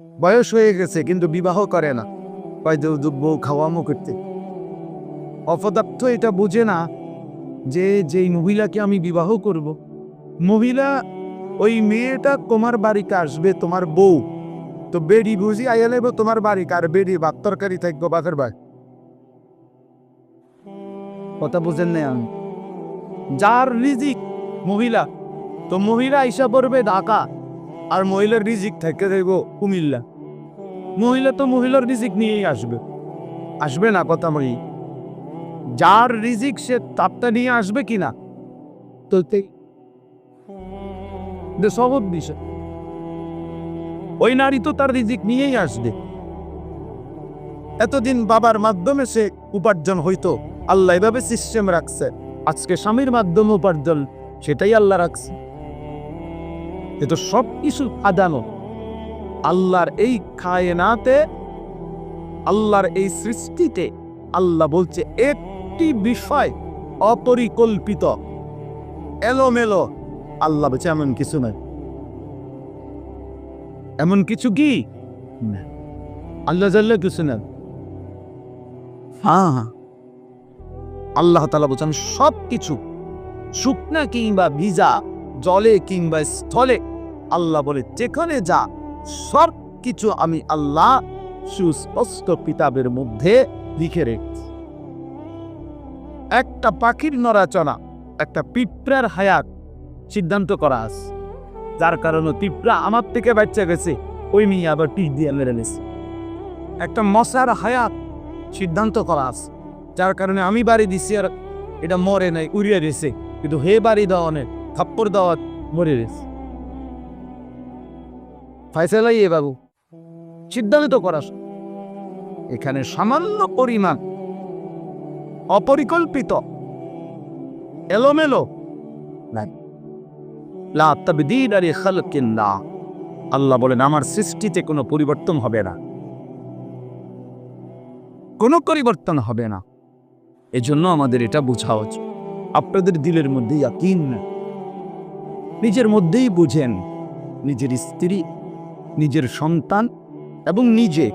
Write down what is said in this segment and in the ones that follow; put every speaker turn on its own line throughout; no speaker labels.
বয়স হয়ে গেছে, কিন্তু বিবাহ করে না। কয় বউ খাওয়ামো করতে। অপদার্থ এটা বুঝে না যে যেই মহিলাকে আমি বিবাহ করব। মহিলা, ওই মেয়েটা তোমার বাড়িতে আসবে, তোমার বউ। তো বেডি বুঝি আইয়া লেব তোমার বাড়ি আর বেডি ভাত তরকারি থাকব বাঘের বাড়ি। কথা বুঝেন না আমি। যার রিজিক মহিলা, তো মহিলা আইসা পড়বে ঢাকা। আর মহিলার রিজিক থেকে দেব কুমিল্লা। মহিলা তো মহিলার রিজিক নিয়েই আসবে। আসবে না কথা মই যার রিজিক সে তাপটা নিয়ে আসবে কি না? তো বিষয় ওই নারী তো তার রিজিক নিয়েই আসবে। এতদিন বাবার মাধ্যমে সে উপার্জন হইতো, আল্লাহ এভাবে সিস্টেম রাখছে। আজকে স্বামীর মাধ্যমে উপার্জন, সেটাই আল্লাহ রাখছে। এ তো সব কিছু আদানো আল্লাহর এই খায়নাতে আল্লাহর এই সৃষ্টিতে আল্লাহ বলছে একটি বিষয় অপরিকল্পিত। এলোমেলো। আল্লাহ বলছে এমন কিছু নাই এমন কিছু কি? আল্লাহ জাল্লা কিছু না। হ্যাঁ। আল্লাহ তালা বলছেন সব কিছু শুকনা কিংবা ভিজা জলে কিংবা স্থলে আল্লাহ বলে, যেখানে যা, সব কিছু আমি আল্লাহ সুস্পষ্ট কিতাবের মধ্যে লিখে রেখেছি। একটা পাখির নড়াচড়া, একটা পিঁপড়ার হায়াত সিদ্ধান্ত করা আছে। যার কারণে পিঁপড়া আমার থেকে বাচ্চা গেছে, ওই মেয়ে আবার পিঠ দিয়ে মেরে নিছে। একটা মশার হায়াত সিদ্ধান্ত করা আছে। যার কারণে আমি বাড়ি দিছি আর এটা মরে নাই, উড়িয়ে দিছে। কিন্তু হে বাড়ি দেওয়া অনেক। থাপ্পড় দেওয়া মরে গেছে। ফাইসালাই এ বাবু, সিদ্ধান্ত করা এখানে সামান্য পরিমাণ অপরিকল্পিত, এলোমেলো নাই। লা তাবদীল আলি খালকিল্লাহ আল্লাহ বলেন, আমার সৃষ্টিতে কোনো পরিবর্তন হবে না। কোনো পরিবর্তন হবে না। এজন্য আমাদের এটা বোঝা উচিত। আপনাদের দিলের মধ্যে ইয়াকিন নিজের মধ্যেই বুঝেন নিজের স্ত্রী, নিজের সন্তান এবং নিজে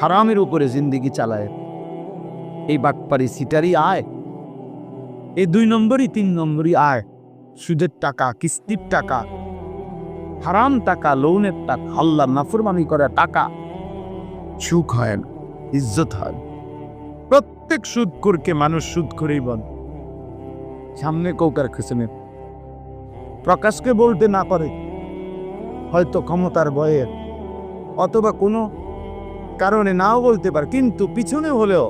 হারামের উপরে জিন্দিগি চালায়। এই বাটপারি সিটারই আয়, এই দুই নম্বরই তিন নম্বরই আয়। সুদের টাকা, কিস্তির টাকা, হারাম টাকা, লোনের টাকা, আল্লাহ নাফরমানি করা টাকা। সুখ হয় না, ইজ্জত হয় প্রত্যেক সুদ করকে মানুষ সুদ করেই বল। সামনে কৌকার খেসেনে প্রকাশকে বলতে না পারে, হয়তো ক্ষমতার বয়ে অথবা কোনো কারণে নাও বলতে পারে, কিন্তু পিছনে হলেও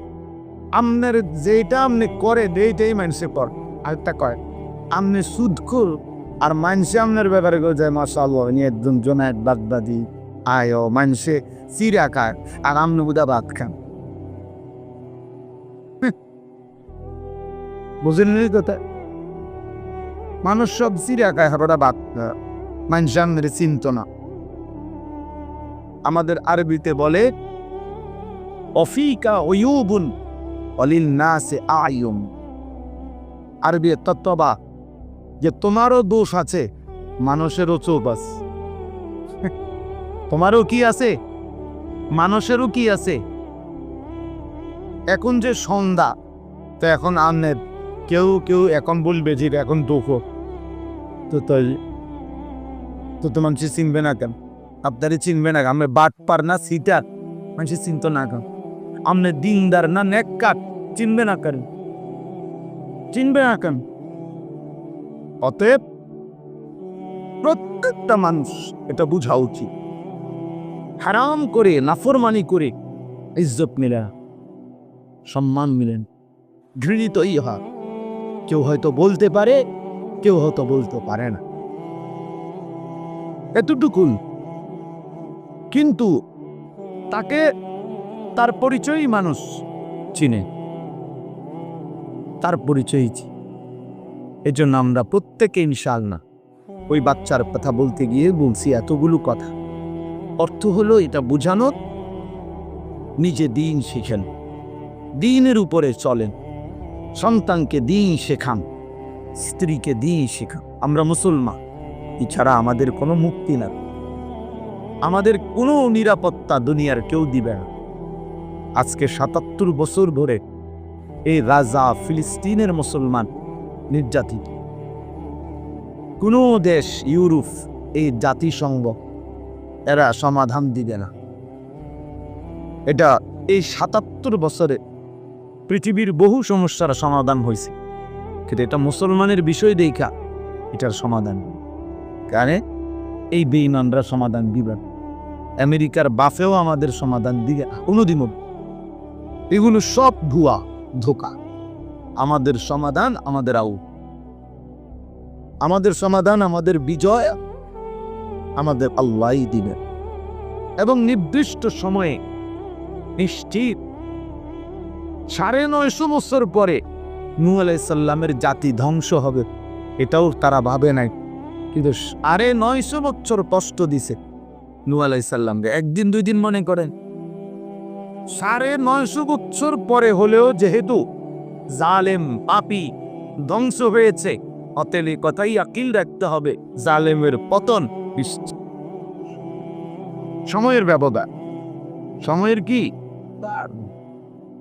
আপনার যেটা আপনি করে এইটাই মানুষে পর আরেকটা কয় আপনি সুদখুর, আর মানুষে আপনার ব্যাপারে যায় মাসাল একজন জোনায়ত বাগদাদি আয় মানুষে চিরা খায়, আর আপনি বুধা ভাত খান। বুঝলেন কথা? মানুষ সব চিরা খায় হারা ভাত খায় মানুষ আপনার চিন্ত না। আমাদের আরবিতে বলে, অফিকা ওয়ুবুন অলিল নাসে আয়ুম। আরবি তত্ত্ববা যে তোমারও দোষ আছে, মানুষেরও চোখ আছে। তোমারও কি আছে, মানুষেরও কি আছে? এখন যে সন্ধ্যা, তো এখন আনের কেউ কেউ এখন বলবে যে এখন দুঃখ তো তাই, তো তো মানুষ চিনবে না কেন? আপনারে চিনবে না আমরা বাট পার না সিটার, মানুষ চিনত না কেন? আমনে দিনদার না নেককাট চিনবে না কেন? চিনবে না কেন? অতএব প্রত্যেকটা মানুষ এটা বুঝা উচিত। হারাম করে, নাফরমানি করে ইজ্জত মিলে, সম্মান মিলেন ঘৃণিতই হয় কেউ হয়তো বলতে পারে কেউ হয়তো বলতে পারে না। এতটুকুন। কিন্তু তাকে তার পরিচয়ই মানুষ চিনে। তার পরিচয়ই এজন্য আমরা প্রত্যেকে ইনশাআল্লাহ ওই বাচ্চার কথা বলতে গিয়ে বলছি এতগুলো কথা। অর্থ হলো এটা বোঝানো, নিজে দিন শিখেন। দিনের উপরে চলেন। সন্তানকে দিন শেখান। স্ত্রীকে দিন শেখান আমরা মুসলমান, এছাড়া আমাদের কোনো মুক্তি না। আমাদের কোনো নিরাপত্তা দুনিয়ার কেউ দিবে না। আজকে সাতাত্তর বছর ধরে এই রাজা ফিলিস্তিনের মুসলমান নির্যাতিত। কোনো দেশ ইউরোপ এই জাতিসংঘ, এরা সমাধান দিবে না। এটা এই সাতাত্তর বছরে পৃথিবীর বহু সমস্যার সমাধান হয়েছে কিন্তু এটা মুসলমানের বিষয় দেখা, এটার সমাধান। কারণ এই বেইমানরা সমাধান দিবে না। আমেরিকার বাফেও আমাদের সমাধান দিবে কোনোদিন এগুলো সব ভুয়া ধোকা। আমাদের সমাধান আমাদের আউ আমাদের সমাধান আমাদের বিজয় আমাদের আল্লাহই দিবে। এবং নির্দিষ্ট সময়ে, নিশ্চিত সাড়ে নয়শো বছর পরে নূ আলাইসাল্লামের জাতি ধ্বংস হবে। এটাও তারা ভাবে নাই। কিন্তু সাড়ে নয়শো বছর কষ্ট দিছে নূ আলাইসাল্লামকে একদিন, দুই দিন মনে করেন। সাড়ে নয়শো বছর পরে হলেও যেহেতু জালেম পাপি ধ্বংস হয়েছে এই কথাই আকিল রাখতে হবে। জালেমের পতন সময়ের ব্যবধান। সময়ের কি?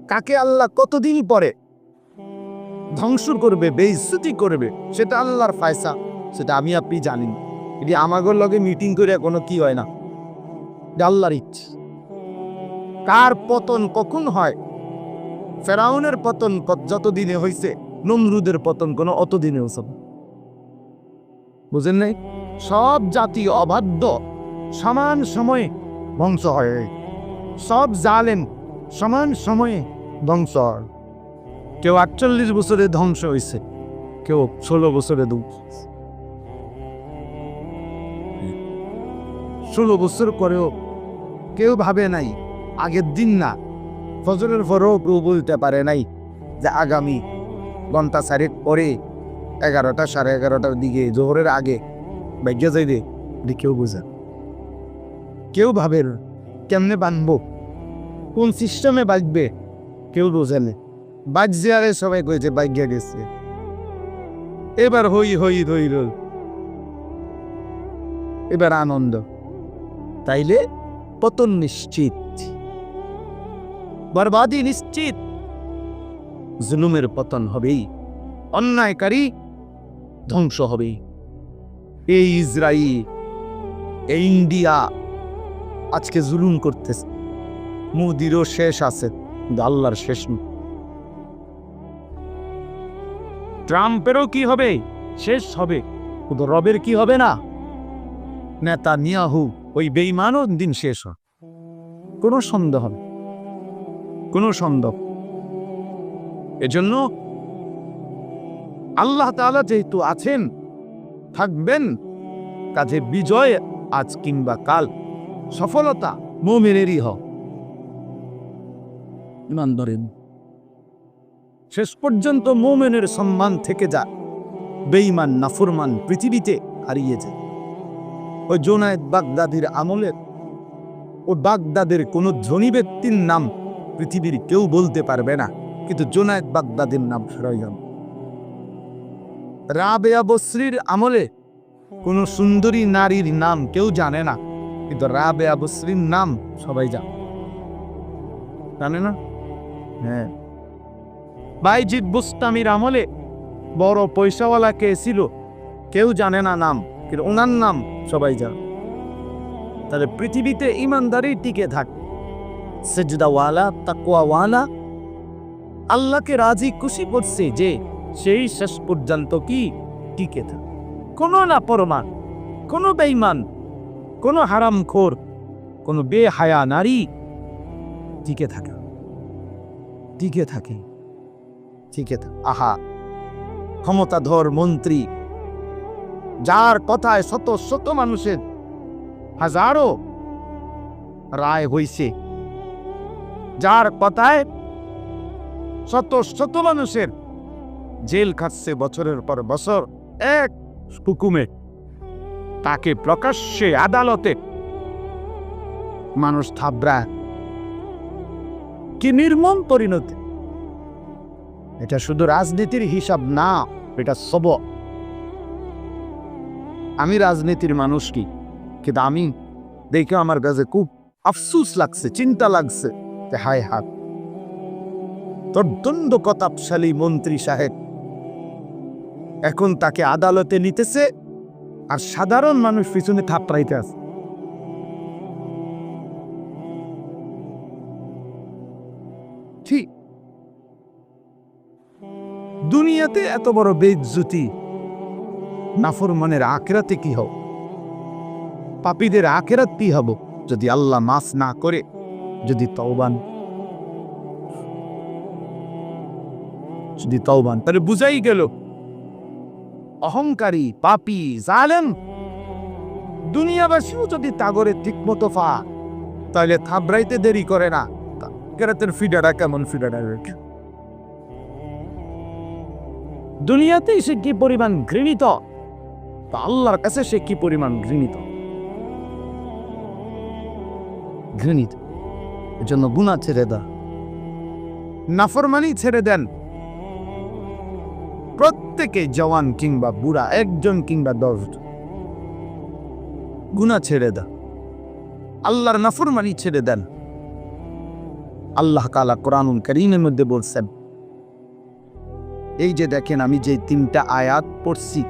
কাকে আল্লাহ কতদিন পরে ধ্বংস করবে, বেইজ্জতি করবে, সেটা আল্লাহর ফায়সা, সেটা আমি আপনি জানি। এটি আমাগর লগে মিটিং করে কোনো কি হয় না। আল্লাহর ইচ্ছে। কার পতন কখন হয়? ফেরাউনের পতন যত দিনে হয়েছে নমরুদের পতন কোনো অত দিনে হচ্ছে বুঝেন নাই? সব জাতি অবাধ্য, সমান সময়ে ধ্বংস হয়। সব জালেন সমান সময়ে ধ্বংস হয়। কেউ আটচল্লিশ বছরে ধ্বংস হয়েছে কেউ ষোলো বছরে ধ্বংস। ষোলো বছর পরেও কেউ ভাবে নাই, আগের দিন না, ফজরের পরেও কেউ বলতে পারে নাই যে আগামী ঘণ্টা চারেক পরে এগারোটা সাড়ে এগারোটার দিকে, জোহরের আগে ভাগ্য যাই দে এটি কেউ বোঝে। কেউ ভাবে কেমনে বানবো, কোন সিস্টেমে বাঁচবে, কেউ বোঝে না বাজছে আরে সবাই কয়েছে ভাগ্য গেছে। এবার হই হই ধইল এবার আনন্দ। তাইলে পতন নিশ্চিত। বরবাদি নিশ্চিত। জুলুমের পতন হবেই। অন্যায়কারী ধ্বংস হবেই। এই ইসরায়েল এই ইন্ডিয়া, আজকে জুলুম করতেছে। মুদিরও শেষ আছে আল্লাহর শেষ নেই। ট্রাম্পেরও কি হবে? শেষ হবে। কিন্তু রবের কি হবে না? নেতা নিয়াহু ওই বেইমানও দিন শেষ হয়। কোনো সন্দেহ কোনো সন্দেহ। এজন্য আল্লাহ তাআলা যেহেতু আছেন, থাকবেন, কাজে বিজয় আজ কিংবা কাল, সফলতা মোমেনেরই হোক ইমান ধরেন। শেষ পর্যন্ত মোমেনের সম্মান থেকে যা বেঈমান, নাফুরমান পৃথিবীতে হারিয়ে যায়। ওই জোনায়েদ বাগদাদির আমলের ও বাগদাদের কোনো ধনী ব্যক্তির নাম পৃথিবীর কেউ বলতে পারবে না, কিন্তু জোনায়েদ বাগদাদির নাম প্রয়োজন রাবেয়া বসরির আমলে কোনো সুন্দরী নারীর নাম কেউ জানে না, কিন্তু রাবেয়া বসরির নাম সবাই জানে। জানে না? হ্যাঁ। বাইজিদ বুস্তামির আমলে বড় পয়সাওয়ালা কে ছিল। কেউ জানে না নাম, কিন্তু ওনার নাম সবাই জানে। তাহলে পৃথিবীতে ইমানদারি টিকে থাক। সেজদাওয়ালা, তাকওয়াওয়ালা, আল্লাহকে রাজি খুশি করছে যে সেই শেষ পর্যন্ত কি টিকে থাক। কোনো না পরমান কোনো বেঈমান, কোনো হারামখোর, কোনো বেহায়া নারী টিকে থাকে। টিকে থাকে। থাকে আহা। ক্ষমতাধর মন্ত্রী, যার কথায় শত শত মানুষের হাজারো রায় হইছে, যার কথায় শত শত মানুষের জেল খাচ্ছে বছরের পর বছর, এক হুকুমে, তাকে প্রকাশ্যে আদালতে মানুষ থাবড়া কি নির্মম পরিণতি। এটা শুধু রাজনীতির হিসাব না, এটা সব আমি রাজনীতির মানুষ কি? কিন্তু আমি দেখে আমার কাছে খুব আফসুস লাগছে, চিন্তা লাগছে। যে হায় হাত তোর দণ্ড কতাপশালী মন্ত্রী সাহেব। এখন তাকে আদালতে নিতেছে, আর সাধারণ মানুষ পিছনে থাপড়াইতে আছে। এত বড় বেজ্জুতি। নাফরমানের আখেরাতে কি হব পাপীদের আখেরাত কি হব? যদি আল্লাহ মাফ না করে, যদি তওবান যদি তওবান তাহলে বুঝাই গেল। অহংকারী, পাপি, জালেম। দুনিয়াবাসীও যদি তাগরে ঠিক মতো পা তাহলে থাবড়াইতে দেরি করে না। কেরাতের ফিডারা কেমন ফিডারা? দুনিয়াতেই সে কি পরিমাণ ঘৃণিত? তা আল্লাহর কাছে সে কি পরিমাণ ঘৃণিত? ঘৃণিত। এজন্য গুণা ছেড়ে দা নাফরমানি ছেড়ে দেন। প্রত্যেকে জওয়ান কিংবা বুড়া একজন কিংবা দশজন গুণা ছেড়ে দা আল্লাহর নাফরমানি ছেড়ে দেন। আল্লাহ কালা কোরআনুল করিমের মধ্যে বলছেন এই যে দেখেন আমি যে তিনটা আয়াত পড়ছি।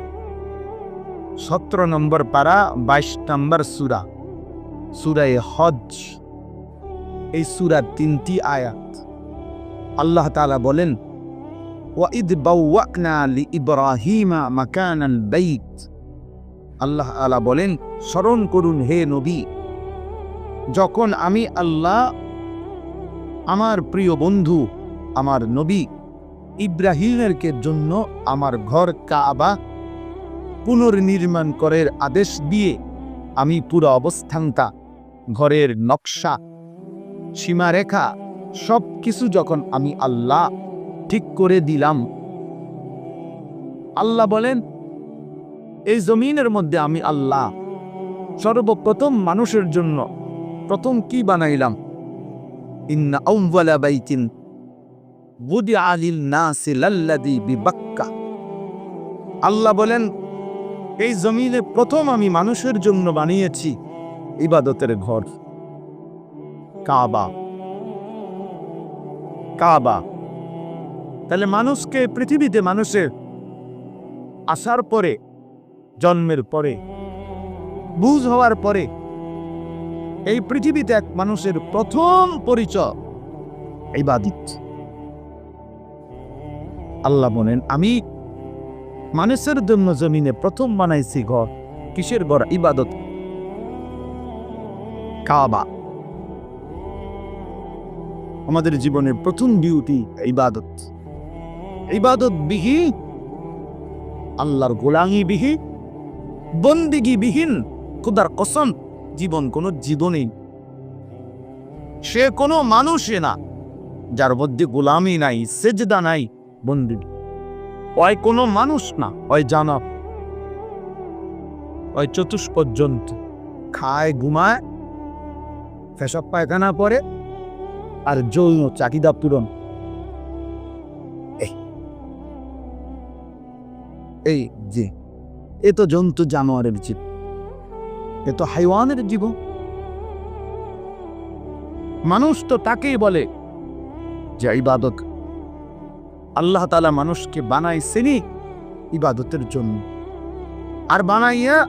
সতেরো নম্বর পারা, বাইশ নম্বর সুরা, সুরায় হজ এই সুরার তিনটি আয়াত। আল্লাহ তালা বলেন ওয়াইদ বাওয়াকনা লি ইব্রাহিমা মাকানাল বাইত। আল্লাহ তাআলা বলেন, স্মরণ করুন হে নবী, যখন আমি আল্লাহ, আমার প্রিয় বন্ধু, আমার নবী ইব্রাহিমের জন্য আমার ঘর কাবা পুনর্নির্মাণ করার আদেশ দিয়ে আমি পুরো অবস্থানটা, ঘরের নকশা, সীমারেখা সব কিছু যখন আমি আল্লাহ ঠিক করে দিলাম। আল্লাহ বলেন, এই জমিনের মধ্যে আমি আল্লাহ সর্বপ্রথম মানুষের জন্য প্রথম কি বানাইলাম? ইন্না বাইতিন বিবাক্কা। আল্লাহ বলেন, এই জমিনে প্রথম আমি মানুষের জন্য বানিয়েছি ইবাদতের ঘর। কাবা। কাবা। তাহলে মানুষকে, পৃথিবীতে মানুষের আসার পরে, জন্মের পরে, বুঝ হওয়ার পরে, এই পৃথিবীতে এক মানুষের প্রথম পরিচয় ইবাদিত। আল্লাহ বলেন, আমি মানুষের জন্য জমিনে প্রথম বানাইছি ঘর, কিসের ঘর? ইবাদত। কাবা। আমাদের জীবনের প্রথম ডিউটি ইবাদত। ইবাদত বিহি আল্লাহর গোলামি বিহি বন্দিগি বিহীন খুদার কসম, জীবন কোনো জীবনেই সে কোনো মানুষে না, যার মধ্যে গোলামি নাই, সেজদা নাই বন্দি ওই কোনো মানুষ না, ওই জানা ওই চতুষ্পর্যন্ত। খায়, ঘুমায়, ফেসব পায়খানা পরে, আর যৌন চাহিদা পূরণ। এই- এই যে, এ তো জন্তু, জানোয়ারের জীব। এ তো হাইওয়ানের জীবন মানুষ তো তাকেই বলে যে ইবাদত আল্লাহ তালা মানুষকে বানাইছেনি ইবাদতের জন্য। আর বানাইয়া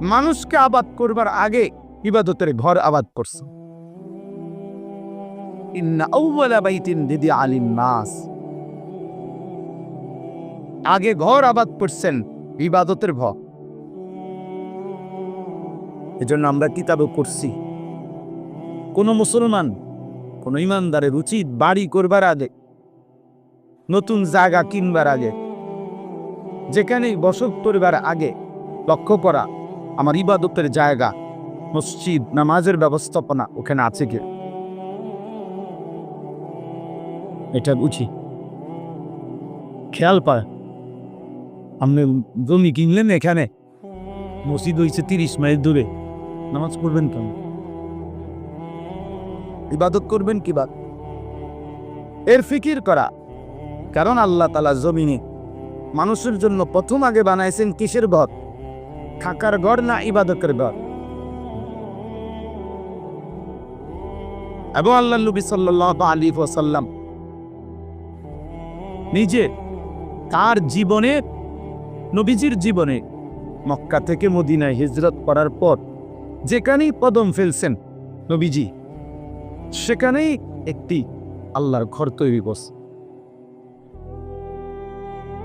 মানুষকে আবাদ করবার আগে ইবাদতের ঘর আবাদ করছে। আগে ঘর আবাদ করছেন ইবাদতের ঘর। এজন্য আমরা কিতাবে করছি। কোন মুসলমান, কোন ইমানদারের উচিত বাড়ি করবার আগে নতুন জায়গা কিনবার আগে। যেখানেই বসত করবার আগে, লক্ষ্য করা আমার ইবাদতের জায়গা, মসজিদ, নামাজের ব্যবস্থাপনা ওখানে আছে কি? এটা বুঝি। খেয়াল পায়। আপনি জমি কিনলেন এখানে, মসজিদ হয়েছে তিরিশ মাইল দূরে। নামাজ পড়বেন কেন? ইবাদত করবেন কি বাদ? এর ফিকির করা কারণ আল্লাহ তালা জমিনে মানুষের জন্য প্রথম আগে বানাইছেন কিসের ঘর? থাকার ঘর না ইবাদতের ঘর? এবং আল্লাহ নবী সাল্লাহ আলী ওসাল্লাম নিজে তার জীবনে, নবীজির জীবনে মক্কা থেকে মদিনায় হিজরত করার পর যেখানেই পদম ফেলছেন নবীজি, সেখানেই একটি আল্লাহর ঘর তৈরি করছে।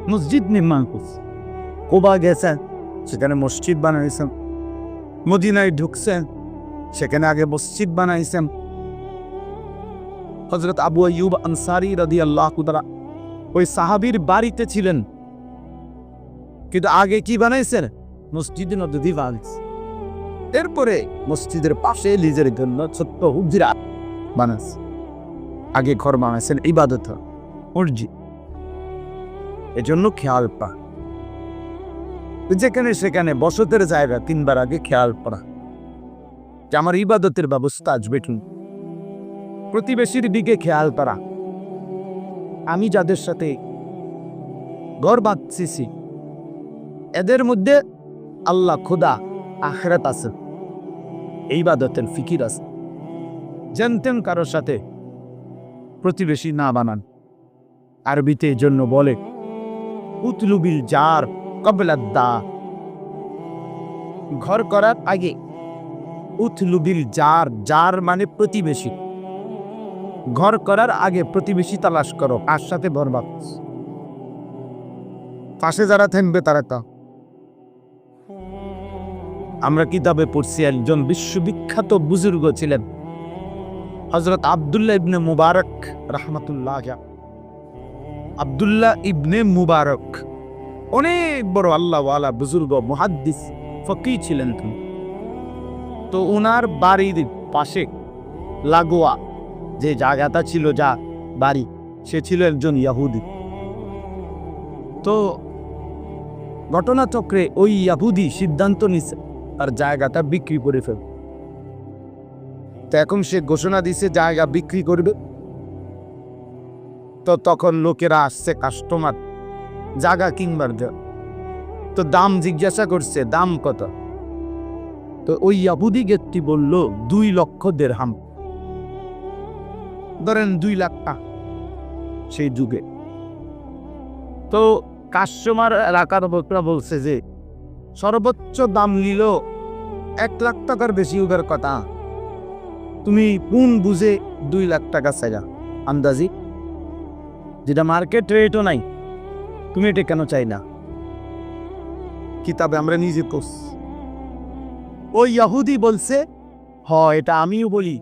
মসজিদ নির্মাণ করছে। কোবা গেছেন, সেখানে মসজিদ বানাইছেন। মদিনায় ঢুকছেন, সেখানে আগে মসজিদ বানাইছেন। হজরত আবু আয়ুব আনসারি রাদি আল্লাহ কুদারা ওই সাহাবির বাড়িতে ছিলেন। কিন্তু আগে কি বানাইছেন? মসজিদ নদী বানাইছে এরপরে মসজিদের পাশে নিজের জন্য ছোট্ট হুজরা বানাইছে। আগে ঘর বানাইছেন, ইবাদত। মসজিদ এজন্য খেয়াল পা। যেখানে সেখানে বসতের জায়গা তিনবার আগে খেয়াল করা যে আমার ইবাদতের ব্যবস্থা আসবে কি প্রতিবেশীর দিকে খেয়াল করা। আমি যাদের সাথে ঘর বাঁধছি এদের মধ্যে আল্লাহ, খোদা, আখরাত আছে। এই বাদতের ফিকির আছে। জানতেন কারোর সাথে প্রতিবেশী না বানান। আরবিতে এই জন্য বলে উতলুবিল জার কবলাদ্দা ঘর করার আগে উথলুবিল জার জার মানে প্রতিবেশী। ঘর করার আগে প্রতিবেশী তালাশ করো কার সাথে বরবাদ। পাশে যারা থাকবে তারা তা। আমরা কিতাবে পড়ছি, একজন বিশ্ববিখ্যাত বুজুর্গ ছিলেন হজরত আবদুল্লাহ ইবনে মুবারক রহমতুল্লাহ আবদুল্লাহ ইবনে মুবারক। অনেক বড় আল্লাহওয়ালা, বুজুর্গ, মুহাদ্দিস ফকি ছিলেন তিনি তো ওনার বাড়ির পাশে লাগোয়া যে জায়গাটা ছিল, যা বাড়ি, সে ছিল একজন ইয়াহুদি। তো ঘটনাচক্রে ওই ইয়াহুদি সিদ্ধান্ত নিছে, তার জায়গাটা বিক্রি করে ফেল তো এখন সে ঘোষণা দিছে, জায়গা বিক্রি করবে। তো তখন লোকেরা আসছে কাস্টমার জাগা কিনবার তো দাম জিজ্ঞাসা করছে, দাম কত? তো ওই ইয়াহুদি গেটটি বলল, দুই লক্ষ দেড়হাম। ধরেন দুই লাখ টাকা সেই যুগে। তো কাস্টমার এলাকার লোকরা বলছে যে, সর্বোচ্চ দাম নিল এক লাখ টাকার বেশি উগার কথা। তুমি কোন বুঝে দুই লাখ টাকা চাইলা। আন্দাজি? যেটা মার্কেট রেটও নাই, তুমি এটা কেন চাই না? কিতাবে আমরা নিজে কোস ওই ইয়াহুদি বলছে হ এটা আমিও বলি,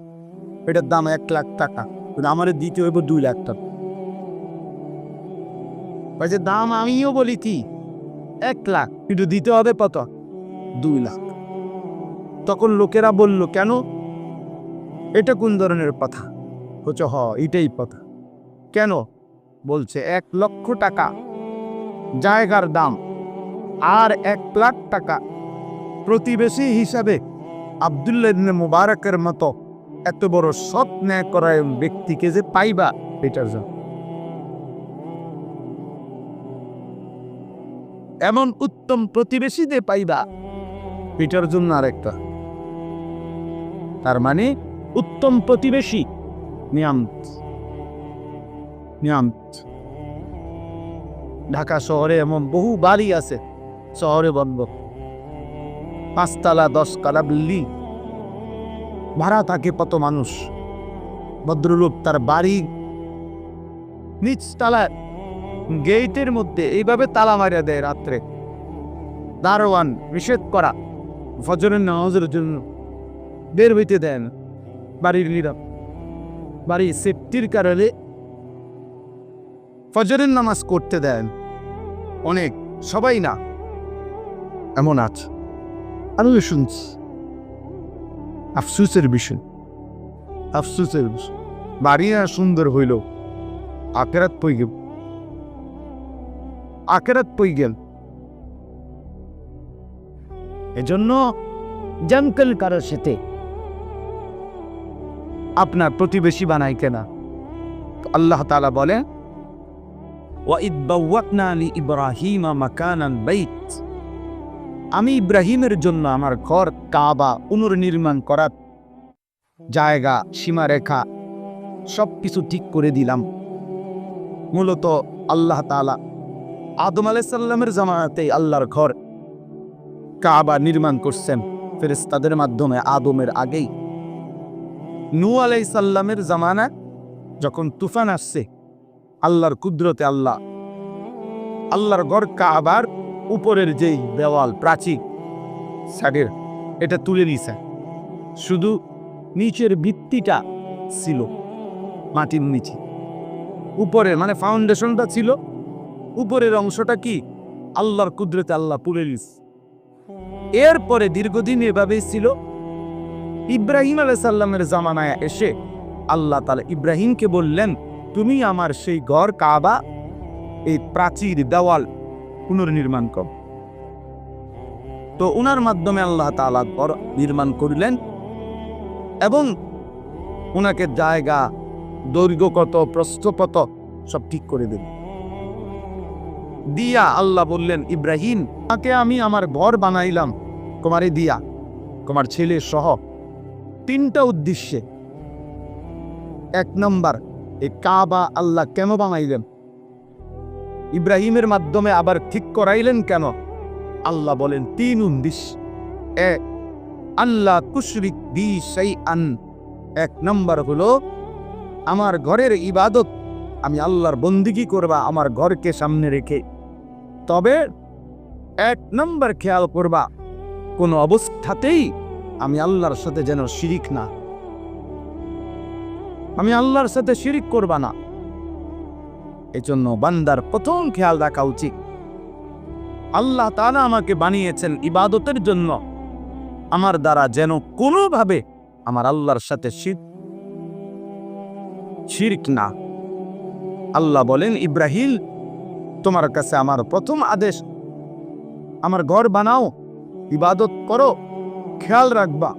এটার দাম এক লাখ টাকা আমার দিতে হইব দুই লাখ টাকা। বলছে দাম আমিও বলি কি? এক লাখ, কিন্তু দিতে হবে কত? দুই লাখ। তখন লোকেরা বলল, কেন? এটা কোন ধরনের কথা হচ্ছে হ এটাই কথা কেন? বলছে, এক লক্ষ টাকা। জায়গার দাম আর এক লাখ টাকা। প্রতিবেশী হিসাবে আবদুল্লাহ ইবনে মুবারকের মতো এত বড় সৎ ন্যায় করা ব্যক্তিকে যে পাইবা এটার জন্য। এমন উত্তম প্রতিবেশী যে পাইবা এটার জন্য আরেকটা। তার মানে উত্তম প্রতিবেশী নিয়ামত। নিয়ামত ঢাকা শহরে এমন বহু বাড়ি আছে, শহরে বন্ধ। পাঁচতলা, দশতলা বিল্ডিং। ভাড়া থাকে কত মানুষ। ভদ্রলোক তার বাড়ি নিচ তালা গেটের মধ্যে এইভাবে তালা মারিয়া দেয় রাত্রে। দারোয়ান নিষেধ করা, ফজরের নামাজের জন্য বের হইতে দেন বাড়ির নিরাপ বাড়ির সেফটির কারণে ফজরের নামাজ করতে দেন। অনেক, সবাই না। এমন আছে আমি শুনছি। আফসুসের বিষয়। আফসুসের বিষয়। বাড়ি আর সুন্দর হইল। আকেরাত পই গেল। আকেরাত পই গেল। এজন্য জঙ্কল কারোর সাথে আপনার প্রতিবেশী বানাই কেনা। আল্লাহ তালা বলে আমি ইব্রাহিমের জন্য আমার ঘর কাবা পুনর্নির্মাণ করার জায়গা, সীমারেখা সব কিছু ঠিক করে দিলাম। মূলত আল্লাহ তালা আদম আলাইসাল্লামের জামানাতেই আল্লাহর ঘর কাবা নির্মাণ করছেন ফেরেস্তাদের মাধ্যমে আদমের আগেই। নু আলাইসাল্লামের জামানা যখন তুফান আসছে আল্লাহর কুদরতে আল্লাহ, আল্লাহর গড় কাবার উপরের যেই দেওয়াল প্রাচীর সাগের এটা তুলে নিছে। শুধু নিচের ভিত্তিটা ছিল মাটির নিচে। উপরের মানে ফাউন্ডেশনটা ছিল, উপরের অংশটা কি? আল্লাহর কুদরতে আল্লাহ তুলে নিছে। এরপরে দীর্ঘদিন এভাবেই ছিল। ইব্রাহিম আলাইসাল্লামের জামানায় এসে আল্লাহ তালা ইব্রাহিমকে বললেন তুমি আমার সেই ঘর কাবা, এই প্রাচীর দেওয়াল পুনর্নির্মাণ কর। তো উনার মাধ্যমে আল্লাহ তালা ঘর নির্মাণ করিলেন এবং ওনাকে জায়গা দৈর্ঘ্য কত প্রস্থ কত সব ঠিক করে দিলেন। দিয়া আল্লাহ বললেন, ইব্রাহিম তাকে আমি আমার ঘর বানাইলাম। তোমারে দিয়া, তোমার ছেলে সহ তিনটা উদ্দেশ্যে। এক নম্বর এই কাবা আল্লাহ কেন বানাইলেন? ইব্রাহিমের মাধ্যমে আবার ঠিক করাইলেন কেন? আল্লাহ বলেন তিন উদ্দেশ্য এ আল্লাহ কুশরিক বি সেই আন এক নম্বর হলো, আমার ঘরের ইবাদত আমি আল্লাহর বন্দিগি করবা, আমার ঘরকে সামনে রেখে। তবে এক নম্বর খেয়াল করবা, কোনো অবস্থাতেই আমি আল্লাহর সাথে যেন শিরিক না। আমি আল্লাহর সাথে শিরিক করবা না। এই জন্য বান্দার প্রথম খেয়াল রাখা উচিত। আল্লাহ তারা আমাকে বানিয়েছেন ইবাদতের জন্য। আমার দ্বারা যেন কোনোভাবে আমার আল্লাহর সাথে শির শিরক না। আল্লাহ বলেন, ইব্রাহিম, তোমার কাছে আমার প্রথম আদেশ। আমার ঘর বানাও, ইবাদত করো, খেয়াল রাখবা,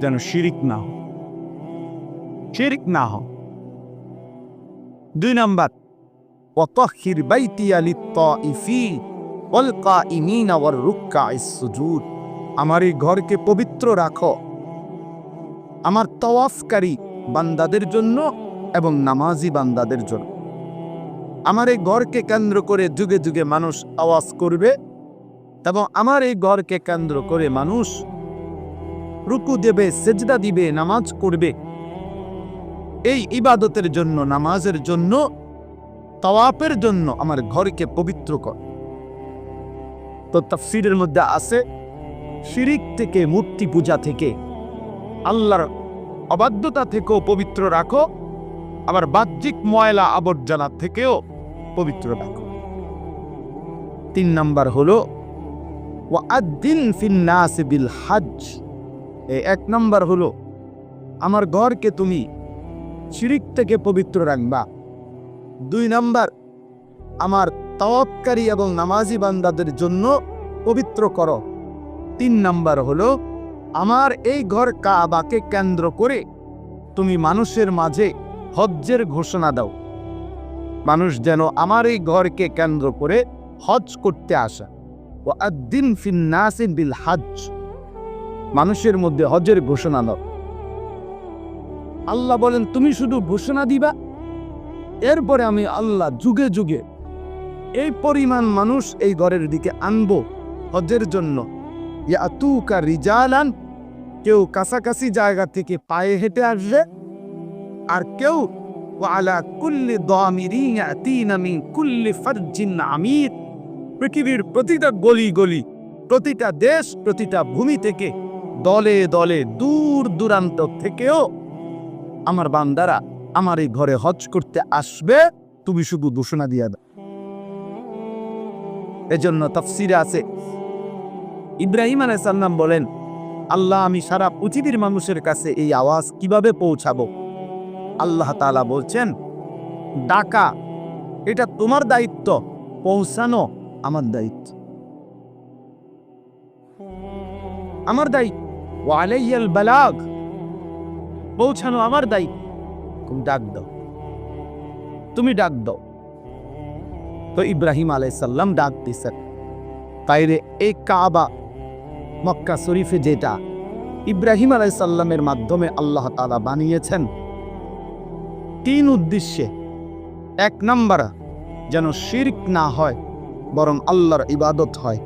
যেন শিরিক না হয়। শিরিক না হয় দুই নাম্বার وطهر بيتي للطائفين والقائمين والركع السجود আমার এই ঘরকে পবিত্র রাখো আমার তওয়াফকারী বান্দাদের জন্য এবং নামাজি বান্দাদের জন্য আমার এই ঘরকে কেন্দ্র করে যুগে যুগে মানুষ আওয়াজ করবে এবং আমার এই ঘরকে কেন্দ্র করে মানুষ রুকু দেবে সেজদা দিবে নামাজ করবে এই ইবাদতের জন্য, নামাজের জন্য তাওয়াপের জন্য আমার ঘরকে পবিত্র কর। তো তাফসিরের মধ্যে আছে, শিরিক থেকে, মূর্তি পূজা থেকে, আল্লাহর অবাধ্যতা থেকেও পবিত্র রাখো, আবার বাহ্যিক ময়লা আবর্জনা থেকেও পবিত্র রাখো। তিন নাম্বার হলো ওয়াদ্দিন ফিন্নাস বিল হাজ এই এক নাম্বার হলো, আমার ঘরকে তুমি শিরিক থেকে পবিত্র রাখবা। দুই নাম্বার, আমার তাওয়াবকারী এবং নামাজি বান্দাদের জন্য পবিত্র করো। তিন নাম্বার হলো, আমার এই ঘর কাবাকে কেন্দ্র করে তুমি মানুষের মাঝে হজ্জের ঘোষণা দাও। মানুষ যেন আমার এই ঘরকে কেন্দ্র করে হজ করতে আসা। ও আদ্দিন ফিন্নাসিন বিল হজ মানুষের মধ্যে হজের ঘোষণা দাও। আল্লাহ বলেন, তুমি শুধু ঘোষণা দিবা। এরপরে আমি আল্লাহ যুগে যুগে এই পরিমাণ মানুষ এই ঘরের দিকে আনব হজের জন্য। ইয়াতুকা রিজালান, কেউ কাছাকাছি জায়গা থেকে পায়ে হেঁটে আসবে। আর কেউ আলা কুল্লি দামিরিন ইয়াতিনা মিন কুল্লি ফারজিন আমির। পৃথিবীর প্রতিটা গলি গলি, প্রতিটা দেশ, প্রতিটা ভূমি থেকে দলে দলে দূর দূরান্ত থেকেও আমার বান্দারা আমার এই ঘরে হজ করতে আসবে, তুমি শুধু ঘোষণা দিয়া দাও। এজন্য তফসিরে আছে, ইব্রাহিম আলাইসাল্লাম বলেন, আল্লাহ, আমি সারা পৃথিবীর মানুষের কাছে এই আওয়াজ কীভাবে পৌঁছাবো? আল্লাহ তাআলা বলছেন, ডাকা, এটা তোমার দায়িত্ব, পৌঁছানো আমার দায়িত্ব। আমার দায়িত্ব, ওয়ালাইয়াল বালাগ পৌঁছানো আমার দায়িত্ব তুমি ডাক দাও। তুমি ডাক দাও। তো ইব্রাহিম আলাইসাল্লাম ডাক দিছেন। তাইরে এই কাবা, মক্কা শরীফে যেটা ইব্রাহিম আলাইসাল্লামের মাধ্যমে আল্লাহ তালা বানিয়েছেন, তিন উদ্দেশ্যে। এক নম্বর, যেন শিরক না হয়, বরং আল্লাহর ইবাদত হয়।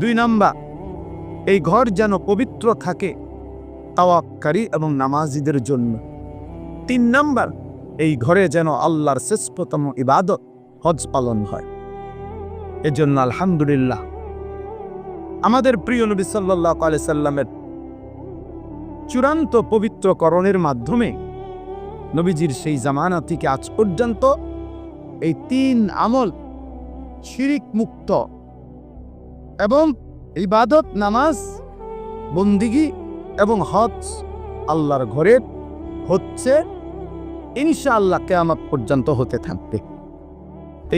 দুই নম্বর, এই ঘর যেন পবিত্র থাকে তাওয়াক্কারী এবং নামাজিদের জন্য। তিন নাম্বার, এই ঘরে যেন আল্লাহর শ্রেষ্ঠতম ইবাদত হজ পালন হয়। এজন্য আলহামদুলিল্লাহ। আমাদের প্রিয় নবী সাল্লাহ সাল্লামের চূড়ান্ত পবিত্রকরণের মাধ্যমে নবীজির সেই জামানা থেকে আজ পর্যন্ত এই তিন আমল শিরিক মুক্ত এবং ইবাদত, নামাজ, বন্দিগি এবং হজ আল্লাহর ঘরের হচ্ছে ইনশাআল্লাহ কেয়ামত পর্যন্ত হতে থাকবে।